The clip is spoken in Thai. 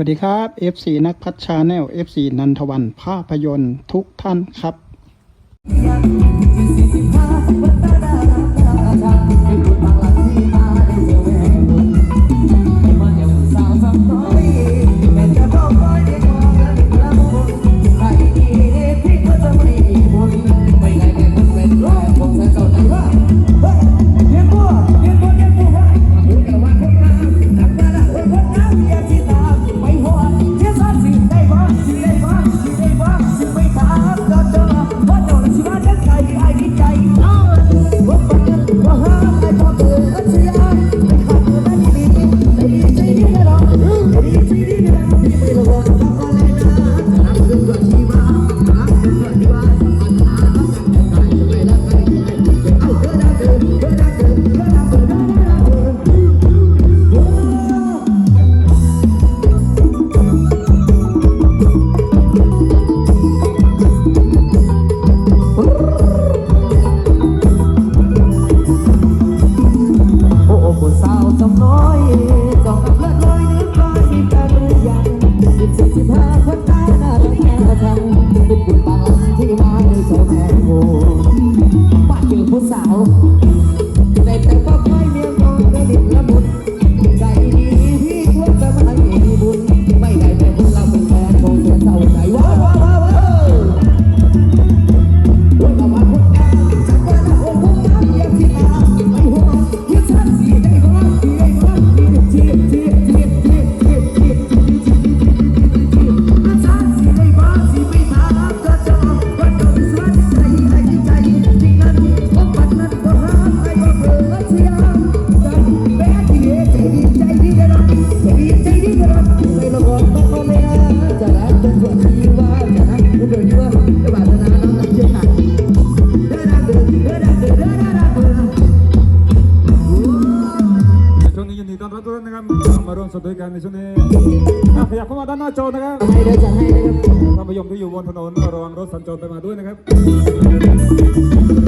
วัสดีครับ FC นักพัฒชาแนล FC นันทวันภาพยนตร์ทุกท่านครับ thank you ด้วยกันในช่วงนี้ขยับเข้ามาด้านหน้าจอนะครับให้เดินจะให้นะครับ ท่านผู้ชมที่อยู่บนถนนระวังรถสัญจรไปมาด้วยนะครับ